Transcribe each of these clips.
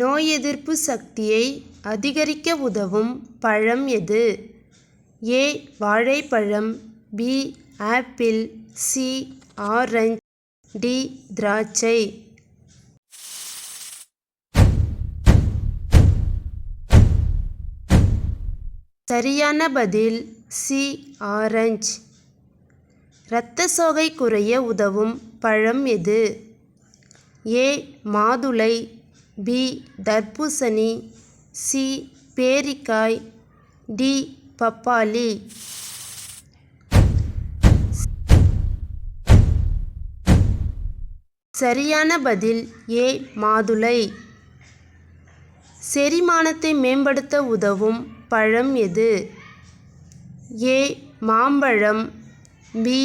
நோய் எதிர்ப்பு சக்தியை அதிகரிக்க உதவும் பழம் எது? ஏ. வாழைப்பழம் B. Apple C. Orange D. திராட்சை. சரியான பதில் சி. ஆரஞ்சு. இரத்த சோகை குறைய உதவும் பழம் எது? ஏ. மாதுளை பி தர்பூசணி சி பேரிக்காய் டி பப்பாளி சரியான பதில் ஏ மாதுளை செரிமானத்தை மேம்படுத்த உதவும் பழம் எது? ஏ மாம்பழம் பி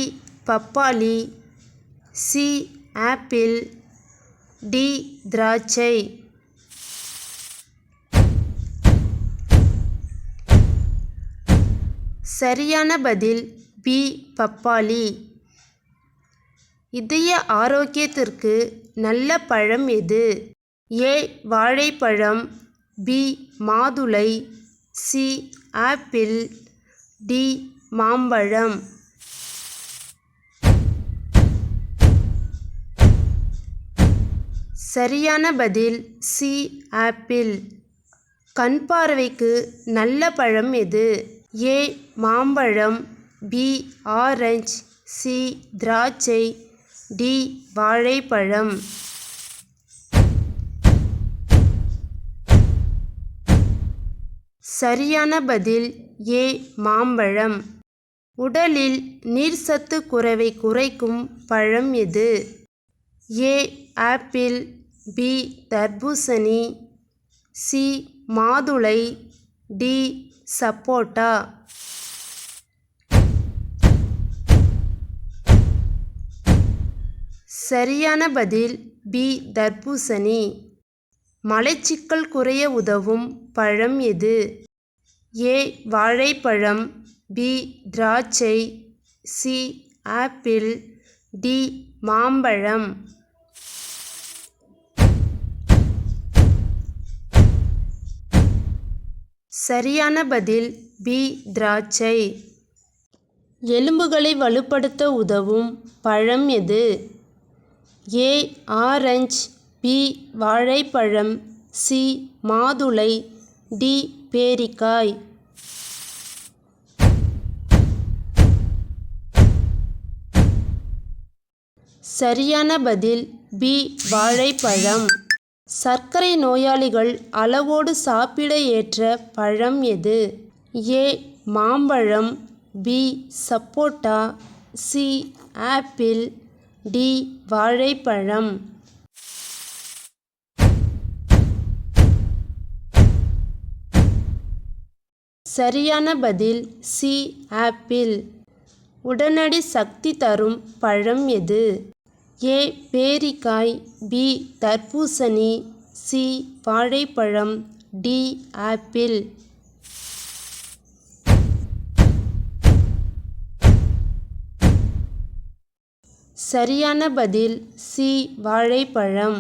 பப்பாளி சி ஆப்பிள் டி திராட்சை. சரியான பதில் பி பப்பாளி. இதய ஆரோக்கியத்திற்கு நல்ல பழம் எது? ஏ வாழைப்பழம் பி மாதுளை சி ஆப்பிள் டி மாம்பழம். சரியான பதில் சி ஆப்பிள். கண் பார்வைக்கு நல்ல பழம் எது? ஏ மாம்பழம் பி ஆரஞ்சு சி திராட்சை டி வாழைப்பழம். சரியான பதில் ஏ மாம்பழம். உடலில் நீர்சத்து குறைவை குறைக்கும் பழம் எது? A apple. பி. தர்பூசணி சி. மாதுளை டி. சப்போட்டா. சரியான பதில் பி. தர்பூசணி. மலைச்சிக்கல் குறைய உதவும் பழம் எது? ஏ. வாழைப்பழம் பி. திராட்சை சி. Apple D. மாம்பழம். சரியான பதில் பி திராட்சை. எலும்புகளை வலுப்படுத்த உதவும் பழம் எது? ஏ ஆரஞ்சு பி வாழைப்பழம் சி மாதுளை டி பேரிக்காய். சரியான பதில் பி வாழைப்பழம். சர்க்கரை நோயாளிகள் அளவோடு சாப்பிட ஏற்ற பழம் எது? ஏ மாம்பழம் பி சப்போட்டா சி ஆப்பிள் டி வாழைப்பழம். சரியான பதில் சி ஆப்பிள். உடனடி சக்தி தரும் பழம் எது? ஏ. பேரிக்காய் பி. தர்பூசணி சி. வாழைப்பழம் டி. ஆப்பிள். சரியான பதில் சி. வாழைப்பழம்.